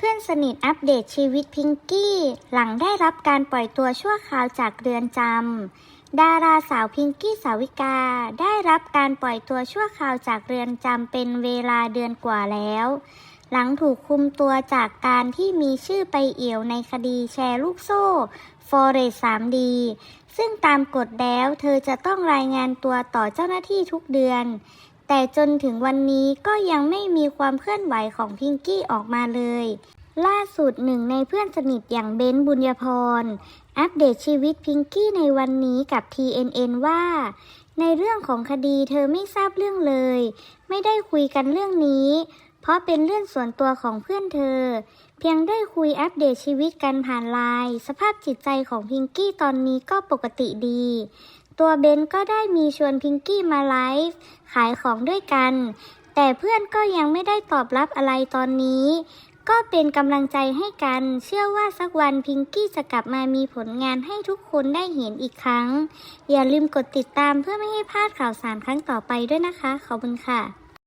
เพื่อนสนิทอัปเดตชีวิตพิงกี้ หลังได้รับการปล่อยตัวชั่วคราวจากเรือนจำดาราสาวพิงกี้สาวิกา ได้รับการปล่อยตัวชั่วคราวจากเรือนจำเป็นเวลาเดือนกว่าแล้ว หลังถูกคุมตัวจากการที่มีชื่อไปเอี่ยวในคดีแชร์ลูกโซ่ฟอเรส 3D ซึ่งตามกฎแล้วเธอจะต้องรายงานตัวต่อเจ้าหน้าที่ทุกเดือน แต่จนถึงวันนี้ก็ยังไม่มีความเคลื่อนไหวของพิงกี้ออกมาเลย ล่าสุดหนึ่งในเพื่อนสนิทอย่างเบนบุญญพร อัปเดตชีวิตพิงกี้ในวันนี้กับ TNN ว่า ในเรื่องของคดีเธอไม่ทราบเรื่องเลย ไม่ได้คุยกันเรื่องนี้ เพราะเป็นเรื่องส่วนตัวของเพื่อนเธอ เพียงได้คุยอัปเดตชีวิตกันผ่านไลน์สภาพจิตใจของพิงกี้ตอนนี้ก็ปกติดี ตัวเบนก็ได้มีชวนพิงกี้มาไลฟ์ขายของด้วยกัน แต่เพื่อนก็ยังไม่ได้ตอบรับอะไรตอนนี้ ก็เป็นกำลังใจให้กัน เชื่อว่าสักวันพิงกี้จะกลับมามีผลงานให้ทุกคนได้เห็นอีกครั้ง อย่าลืมกดติดตามเพื่อไม่ให้พลาดข่าวสารครั้งต่อไปด้วยนะคะ ขอบคุณค่ะ